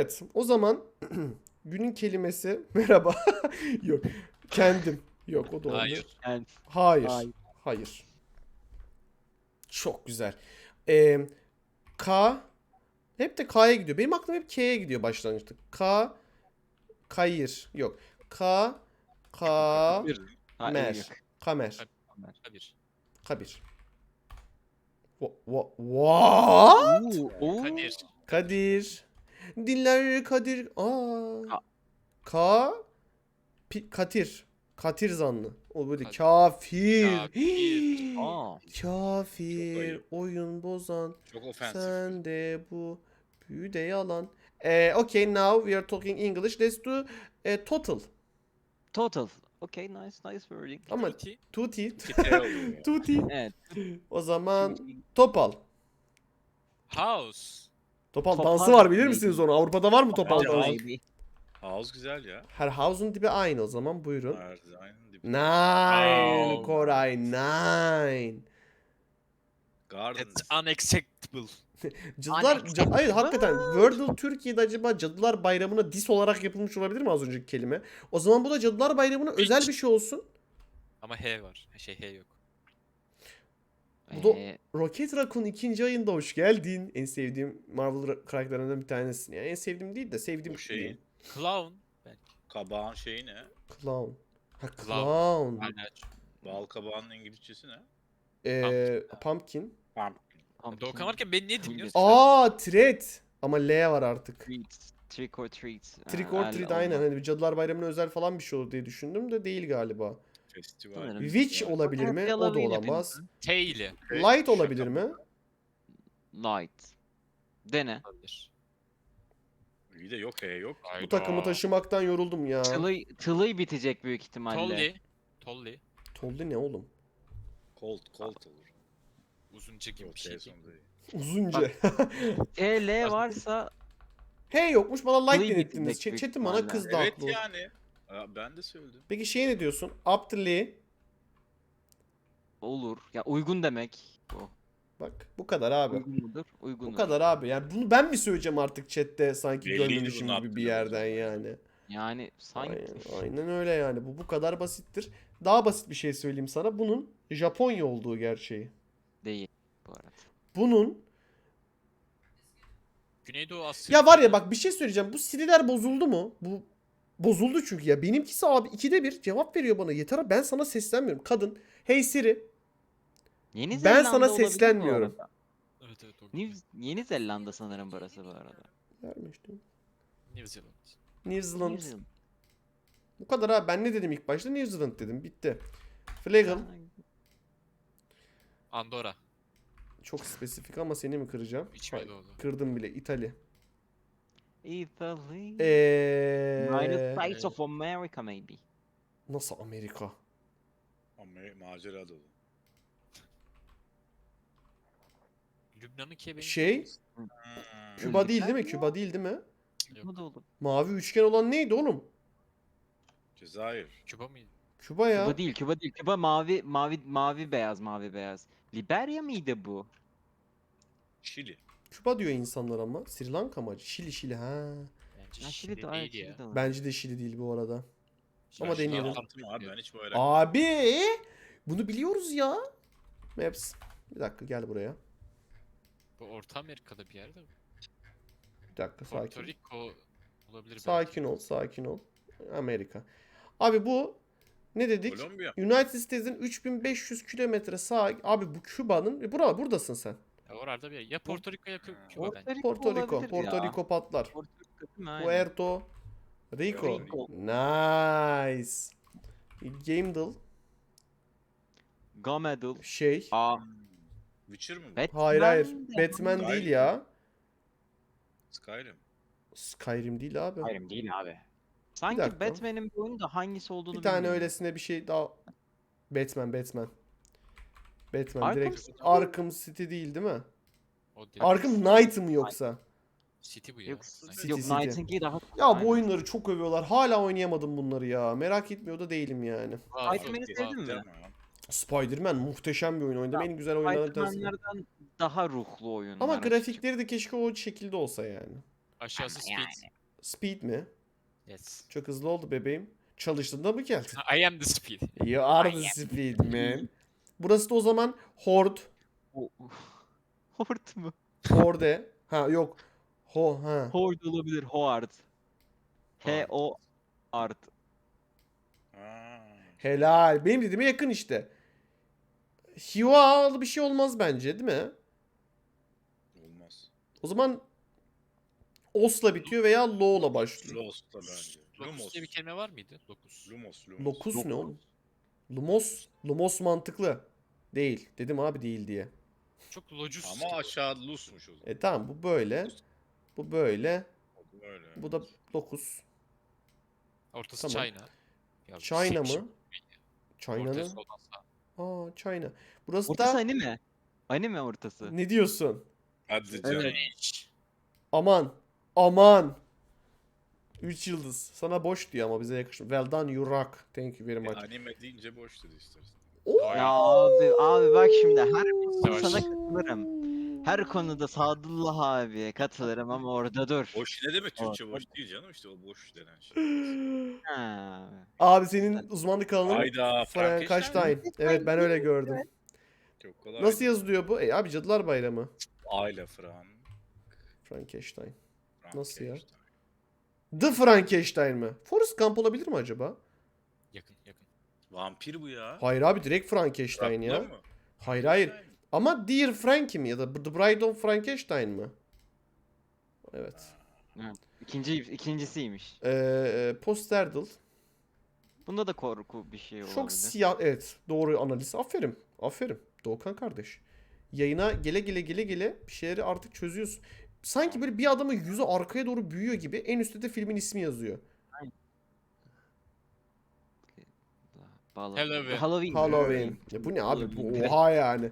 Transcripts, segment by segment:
Evet. O zaman günün kelimesi merhaba. Yok. Kendim. Yok o da olmuyor. Hayır. Yani Hayır. Hayır. Hayır. Çok güzel. Ee, K hep de K'ya gidiyor. Benim aklım hep K'ye gidiyor başlangıçta. K Kayır. Yok. K hayır, Mer. yok. Kamer. Bir. Kabir. Wha- What? Kadir. Kadir. Diller Kadir. Aa. Ka- Ka Pi- Katir. Katir zanlı. O böyle Kadir. kafir. Kafir. Aa, Kafir. ayıp. Oyun bozan. Çok ofensif. Sen de bu büyü de yalan. Eh, okay, now we are talking English. Let's do eh, total. total. Okay, nice, nice wording. Ama Tuti. tuti. Tuti. Evet. O zaman topal. House. Topal, Topal dansı var bilir misiniz onu? Avrupa'da var mı topal Bence dansı? House güzel ya. Her house'un dibi aynı o zaman buyurun. Her aynı dibi. Nine Wow. Koray nine. Garden. That's unacceptable. Cadılar, ca- hayır hakikaten Wordle Türkiye'de acaba Cadılar Bayramı'na dis olarak yapılmış olabilir mi az önceki kelime? O zaman bu da Cadılar Bayramı'na özel bir şey olsun. Ama H var. Şey H yok. Bu da- Ee, Rocket Raccoon ikinci ayında hoş geldin. En sevdiğim Marvel ra- karakterlerinden bir tanesi. Yani en sevdiğim değil de sevdiğim Bu şey-. Clown. Belki. Kabağın şeyi ne? Clown. Ha Clown. Bal kabağının İngilizcesi ne? Ee, pumpkin. Pumpkin. pumpkin, Doğukan varken beni niye dinliyorsun? Aa threat. Ama L var artık. treats, trick or treat. Trick Ha, or treat aynen. Hani bir Cadılar Bayramı'na özel falan bir şey olur diye düşündüm de değil galiba. Festival. Sanırım. Witch olabilir mi? O da olamaz. T ile. Light olabilir mi? Light. Dene. Olabilir. İyi de yok H yok. Bu takımı taşımaktan yoruldum ya. Tılı, tılı bitecek büyük ihtimalle. Tolly. Tolly. Toldi ne oğlum? Cold, cold olur. Uzunca gibi Yok bir şey. Sonunda değil. Uzunca. T, L varsa Hey yokmuş bana light Lee denettiniz. bitecek Ç- büyük Chat'in bana ihtimalle. kızdı Evet haklı. yani. Aa, Ben de söyledim. Peki şey ne diyorsun? Lee. olur. Ya uygun demek. Bu. Bak bu kadar abi. Uygun mudur? Uygundur. Bu kadar abi. Yani bunu ben mi söyleyeceğim artık chatte sanki Belliydi görmemişim gibi bir yerden yani. Yani sanki Aynen, aynen öyle yani. Bu bu kadar basittir. Daha basit bir şey söyleyeyim sana. Bunun Japonya olduğu gerçeği. değil bu arada. Bunun Güneydoğu Asya. ya var ya bak bir şey söyleyeceğim. Bu Siri'ler bozuldu mu? Bu bozuldu çünkü ya. Benimkisi abi ikide bir cevap veriyor bana. Yeter abi ben sana seslenmiyorum. Kadın hey Siri Yeni Ben Zelanda sana olabilir bu seslenmiyorum. Evet evet. o New, Yeni Zelanda sanırım burası bu arada. vermiştim. New Zealand. New Zealand. New Zealand. Bu kadar abi. Ben ne dedim ilk başta? New Zealand dedim. Bitti. Flagel. Andorra. Çok spesifik ama seni mi kıracağım? İçime Hayır, doğdu. Kırdım bile. İtali. Italy. Eee... United States of America maybe. Nasıl Amerika? Ama macera dolu. Lübnan'ın kebeği. Şey, Hmm. Küba değil değil mi? Küba değil değil mi? Yok. Bu da olur. Mavi üçgen olan neydi oğlum? Cezayir. Küba mıydı? Küba ya. Küba değil, Küba değil. Küba mavi, mavi, mavi beyaz, mavi beyaz. Liberya mıydı bu? Şili. Küba diyor insanlar ama. Sri Lanka mı? Şili Şili ha. Bence Ha, Şili de, değil Şili de. Bence de Şili değil bu arada. Ama Şili deneyelim. anlattım abi ben hiç böyle. Abi bunu biliyoruz ya. Maps. Bir dakika gel buraya. Bu Orta Amerika'da bir yerde mi? Bir dakika Porto sakin. Rico olabilir belki. Sakin ol, sakin ol. Amerika. Abi bu ne dedik? Kolombiya. United States'in 3500 kilometre sağ. Abi bu Küba'nın. E, Bura, buradasın sen. Ya orada bir yer. Ya Porto Rico ya Kü- Küba Porto bence. Rico Porto Rico. olabilir Porto ya. Rico patlar. Porto Rico? Aynen. Puerto Rico. Rico. Nice. Gamedal Gamedel. şey. Aa, Witcher mi bu? Batman Hayır hayır. de- Batman değil ya. Skyrim. Skyrim değil abi. Hayır değil abi. Sanki dakika. Batman'in bir oyunu da hangisi olduğunu Bir tane bilmiyorum. öylesine bir şey daha. Batman Batman. Batman Arkham direkt City. Arkham City değil değil mi? O. Arkham Knight mı yoksa? City bu ya. Yok. City, yok City. Daha... Ya bu oyunları çok övüyorlar. Hala oynayamadım bunları ya. Merak etmiyor da değilim yani. Aa, Spider-Man'i yok, sevdin mi? ya. Spider-Man muhteşem bir oyun. Oynadığım en güzel oyunlardan bir tanesi. Spider-Man'lerden daha ruhlu oyunlar. Ama grafikleri de keşke o şekilde olsa yani. Aşağısı. Speed. Speed mi? Yes. Çok hızlı oldu bebeğim. Çalıştığında mı geldin? I am the speed. You are I the speed man. Burası da o zaman Horde. O- Hort mu? Horde. Ha yok. Ho ha. Horde olabilir. Hoard. H O art. Ha. Helal. Benim dediğime yakın işte. Hivalı bir şey olmaz bence değil mi? Olmaz. O zaman Os'la bitiyor veya Lo'la başlıyor. Lost'ta bence. Lokus Lumos. diye bir kelime var mıydı? Lokus. Lumos. Lumos. Lokus ne oğlum? Lumos. Lumos mantıklı. Değil. Dedim abi değil diye. Çok locus. Ama aşağı Lus'muş o zaman. E tamam bu böyle. Bu böyle. Öyle. Bu da 9. Ortası Tamam. China. Ya, China mı? China'nın. Ortası. Aa China. Burası Ortası da anime. Anime ortası. ne diyorsun? Hadi canım. Evet. Aman. Aman. 3 yıldız. Sana boş diyor ama bize yakışmıyor. Well done you rock. Thank you very E, much. anime deyince boş dedi istersen. Ya abi abi bak şimdi her Savaş. sana katılırım. Her konuda Sadullah abiye katılırım ama orada dur. Boş ne demek Türkçe boş değil canım işte o boş denen şey. Ha. Abi senin uzmanlık alanın Hayda Frankenstein. Evet ben öyle gördüm. Çok kolay. Nasıl yazılıyor bu? E abi Cadılar Bayramı. Aile Fran. Frankenstein. Nasıl ya? Frankenstein. The Frankenstein mi? Forrest Gump olabilir mi acaba? Vampir bu ya. Hayır abi direkt Frankenstein ya. mı? Hayır hayır. Ama Dear Frankie mi ya da The Bride of Frankenstein mi? Evet. İkinci, ikincisiymiş. Ee, Posterdal. Bunda da korku bir şey olabilir. Çok siyah. Evet. Doğru analiz. Aferin. Aferin. Doğukan kardeş. Yayına gele gele gele gele bir şeyleri artık çözüyorsun. Sanki böyle bir adamın yüzü arkaya doğru büyüyor gibi en üstte de filmin ismi yazıyor. Halloween. Halloween. Halloween. Ya bu ne abi? Bu oha yani.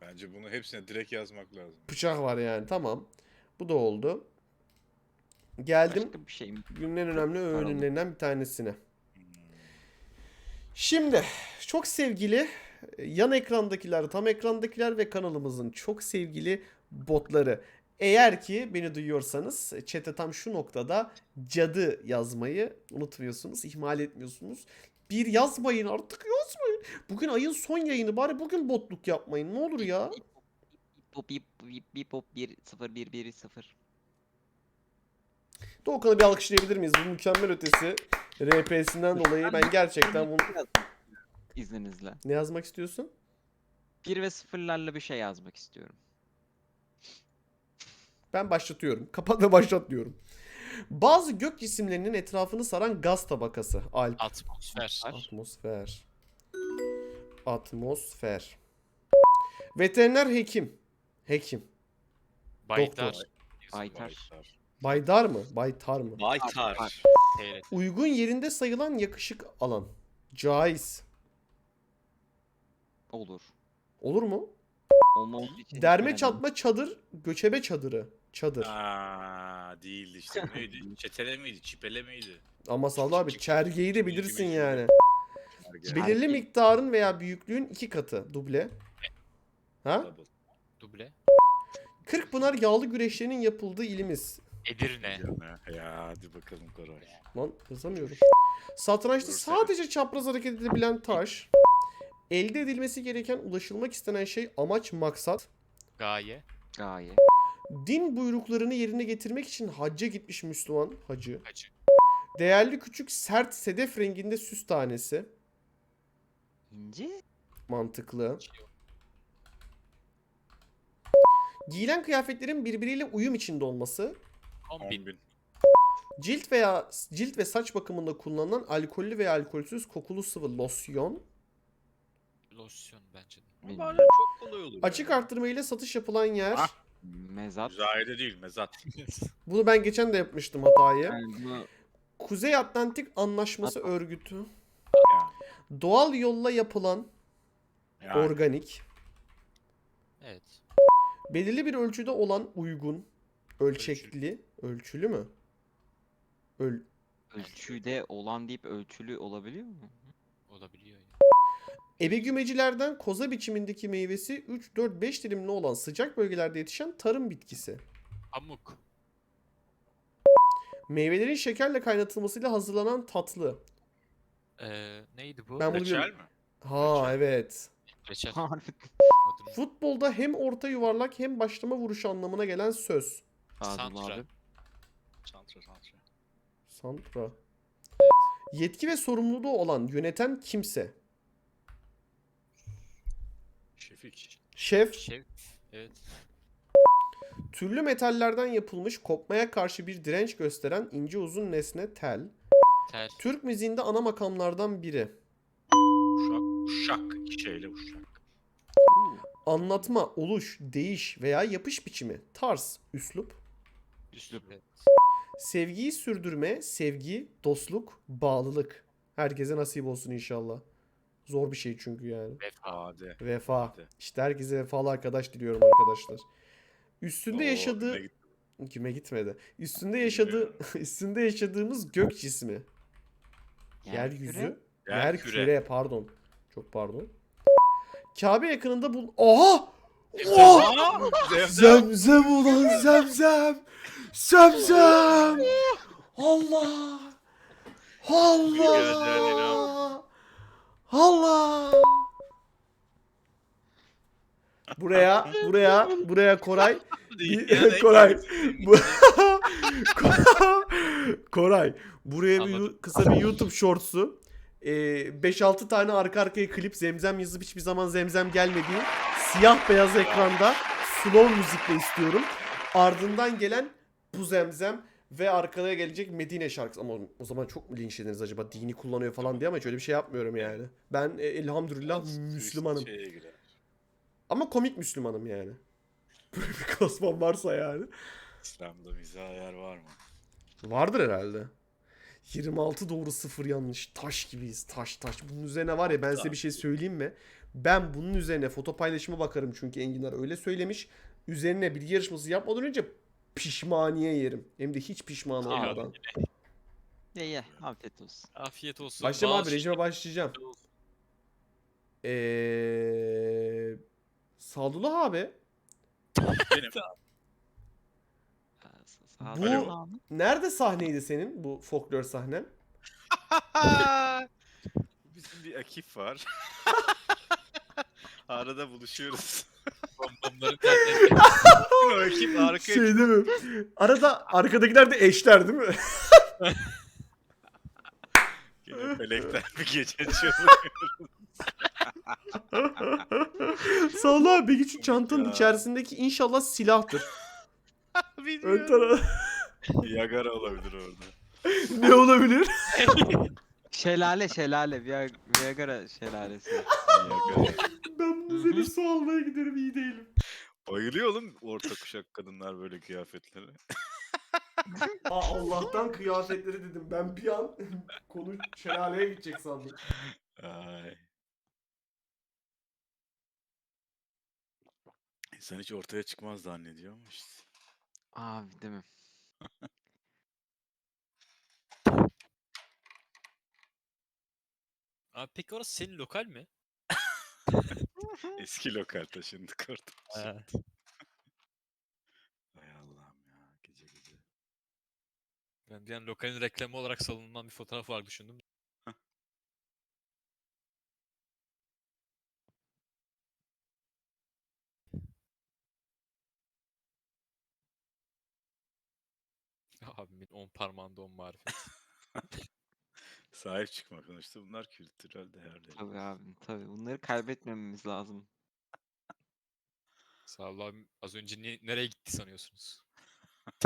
Bence bunu hepsine direkt yazmak lazım. Bıçak var yani. Tamam. Bu da oldu. Geldim Başka bir şey mi? günün en önemli öğünlerinden bir tanesine. Şimdi çok sevgili e, yan ekrandakiler, tam ekrandakiler ve kanalımızın çok sevgili botları. Eğer ki beni duyuyorsanız e, chat'e tam şu noktada cadı yazmayı unutmuyorsunuz, ihmal etmiyorsunuz. Bir yazmayın artık yazmayın. Bugün ayın son yayını bari bugün botluk yapmayın ne olur ya. Bip bip bip bip bop 1 0 1 1 0. Doğukan'ı bir alkışlayabilir miyiz? Bu mükemmel ötesi RP'sinden dolayı ben gerçekten bunu... İzninizle. Ne yazmak istiyorsun? 1 ve sıfırlarla bir şey yazmak istiyorum. Ben başlatıyorum. Kapat ve başlat diyorum. Bazı gök cisimlerinin etrafını saran gaz tabakası. Alp. Atmosfer. Atmosfer. Atmosfer. Veteriner hekim. Hekim. Baydar. Doktor. Aytar. Baydar mı? Baytar mı? Baytar. Uygun yerinde sayılan yakışık alan. Caiz. Olur. Olur mu? Olmaması için. Derme çatma çadır. Göçebe çadırı. Çadır. Aa değildi işte. Neydi? Çetele miydi? Çipele miydi? Ama Sallı abi çergeyi de bilirsin yani. Belirli miktarın veya büyüklüğün iki katı. Duble. Ha? Double. Duble. Kırkpınar yağlı güreşlerinin yapıldığı ilimiz. Edirne. Ya hadi bakalım Koray. Lan yazamıyorum. Satrançta sadece çapraz hareket edebilen taş. Elde edilmesi gereken ulaşılmak istenen şey amaç maksat. Gaye. Gaye. Din buyruklarını yerine getirmek için hacca gitmiş Müslüman hacı. Hacı. Değerli küçük sert sedef renginde süs tanesi. İnci. Mantıklı. Giyilen kıyafetlerin birbiriyle uyum içinde olması. 10 10 bin. bin. Cilt veya cilt ve saç bakımında kullanılan alkollü veya alkolsüz kokulu sıvı losyon. Losyon bence. Ama hala çok kolay olur. Açık ya. artırma ile satış yapılan yer. Ah. Mezat. Müzayede değil mezat. Bunu ben geçen de yapmıştım hatayı. Yani bunu Kuzey Atlantik Anlaşması Örgütü. Yani. Doğal yolla yapılan yani. organik, Evet. belirli bir ölçüde olan uygun, ölçekli, ölçülü mü? Öl ölçüde olan deyip ölçülü olabiliyor mu? Olabiliyor ya. Ebegümecilerden koza biçimindeki meyvesi 3 4 5 dilimli olan sıcak bölgelerde yetişen tarım bitkisi. Pamuk. Meyvelerin şekerle kaynatılmasıyla hazırlanan tatlı. Ee, neydi bu? Ben bunu Reçel biliyorum. mi? Ha evet. Reçel. Harbi. Adını- Futbolda hem orta yuvarlak hem başlama vuruşu anlamına gelen söz. Pardon Santra. abi. Santra santra. Santra. Yetki ve sorumluluğu olan yöneten kimse. Şefik. Şef, Şey, evet. türlü metallerden yapılmış kopmaya karşı bir direnç gösteren ince uzun nesne tel. Tel. Türk müziğinde ana makamlardan biri. Uşak. Uşak. İki şeyle uşak. Anlatma, oluş, değiş veya yapış biçimi, tarz, üslup. Üslup. Sevgiyi sürdürme, sevgi, dostluk, bağlılık. Herkese nasip olsun inşallah. Zor bir şey çünkü yani. Vefa. Ade. Vefa. Hadi. İşte herkese vefalı arkadaş diliyorum arkadaşlar. Üstünde Oo, yaşadığı... gitti? Kime gitmedi. Üstünde yaşadığı üstünde yaşadığımız gök cismi. Yeryüzü. Yer Yer küre. küre pardon. Çok pardon. Kabe yakınında bul... Oha! Oha! Zemzem. Zemzem ulan zemzem. Zemzem. Allah. Allah. Allah. Buraya, buraya, buraya Koray. Koray. Bu- Koray. Buraya bir kısa bir YouTube shorts'u. Ee, 5-6 tane arka arkaya klip zemzem yazıp hiçbir zaman zemzem gelmediği siyah beyaz ekranda slow müzikle istiyorum. Ardından gelen bu zemzem ve arkaya gelecek Medine şarkısı. Ama o zaman çok mu linçlediniz acaba? Dini kullanıyor falan diye ama hiç öyle bir şey yapmıyorum yani. Ben e, elhamdülillah Müslümanım. Ama komik Müslümanım yani. Böyle bir kasmam varsa yani. İslam'da mizah yer var mı? Vardır herhalde. 26 doğru 0 yanlış. Taş gibiyiz. Taş taş. Bunun üzerine var ya ben size bir şey söyleyeyim mi? Ben bunun üzerine foto paylaşıma bakarım çünkü Enginar öyle söylemiş. Üzerine bilgi yarışması yapmadan önce pişmaniye yerim. Hem de hiç pişman olmadan. Ye ye. Afiyet olsun. Afiyet olsun. Başlayayım abi rejime başlayacağım. Eee... Sadullah abi. Sağ- Bu- sağ ol abi. Nerede sahneydi senin bu folklor sahnen? Bizim bir ekip var. Arada buluşuyoruz. O ekip Şey değil mi? Arada arkadakiler de eşler değil mi? Yine felekten bir gece çalıyor. Sağ abi peki şu çantanın Ya. içerisindeki inşallah silahtır. Ön Bilmiyorum. tarafı Yagara olabilir orada. ne olabilir? Şelale şelale. Viag- Viagra şelalesi. Yagara. Seni su almaya giderim iyi değilim. Bayılıyor oğlum orta kuşak kadınlar böyle kıyafetlere. Aa, Allah'tan kıyafetleri dedim. Ben bir an konu şelaleye gidecek sandım. Ay. İnsan hiç ortaya çıkmaz zannediyor ama işte. Abi değil mi? Abi peki orası senin lokal mi? Eski lokal taşındık orada. Ay Allah'ım ya gece gece. Ben an lokalin reklamı olarak salınılan bir fotoğraf var düşündüm. Abimin on parmağında on marifet. Sahip çıkmak sonuçta bunlar kültürel değerler. Tabii abi tabii. Bunları kaybetmememiz lazım. Sağ ol abim. Az önce ne- nereye gitti sanıyorsunuz?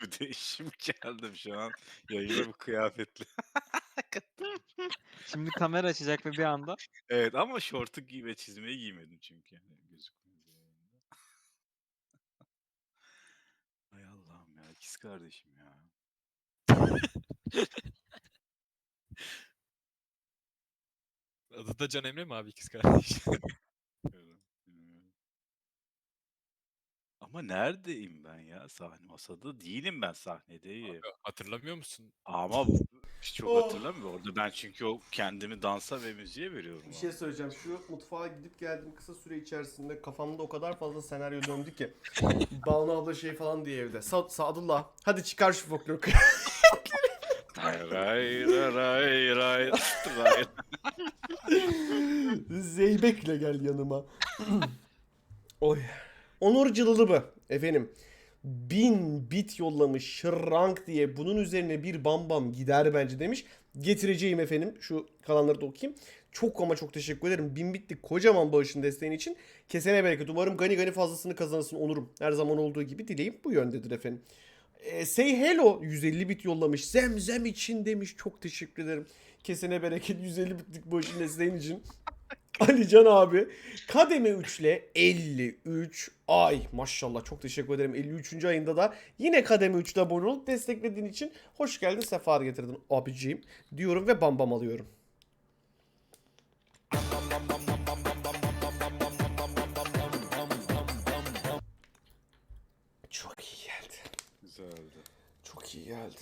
Bir değişim geldim şu an. Yayında bu kıyafetle. Şimdi kamera açacak ve bir anda. Evet ama şortu giy ve çizmeyi giymedim çünkü. Yani gözükmez yayında. Ay Allah'ım ya ikiz kardeşim Adı da Can Emre mi abi ikiz kardeş? Ama neredeyim ben ya? Sahne masada değilim ben sahnedeyim. Hatırlamıyor musun? Ama bu- Çok Oh. hatırlamıyorum orada. Ben çünkü o kendimi dansa ve müziğe veriyorum. Bir abi. şey söyleyeceğim. Şu mutfağa gidip geldiğim kısa süre içerisinde kafamda o kadar fazla senaryo döndü ki. Banu abla şey falan diye evde. Sa Sadullah hadi çıkar şu folklor Ray ray ray ray ray. Zeybek'le gel yanıma. Oy. Onur Cılılıbı efendim. Bin bit yollamış şırrank diye bunun üzerine bir bam bam gider bence demiş. Getireceğim efendim. Şu kalanları da okuyayım. Çok ama çok teşekkür ederim. Bin bitlik kocaman bağışın desteğin için. Kesene bereket. Umarım gani gani fazlasını kazanırsın Onurum. Her zaman olduğu gibi dileğim bu yöndedir efendim. E, say hello 150 bit yollamış. Zemzem için demiş. Çok teşekkür ederim. Kesene bereket 150 bitlik bağışın desteğin için. Alican abi kademe 3 ile 53 ay maşallah çok teşekkür ederim 53. ayında da yine kademe 3'te abone olup desteklediğin için hoş geldin sefa getirdin abiciğim diyorum ve bam bam alıyorum. Çok iyi geldi. Güzeldi. Çok iyi geldi.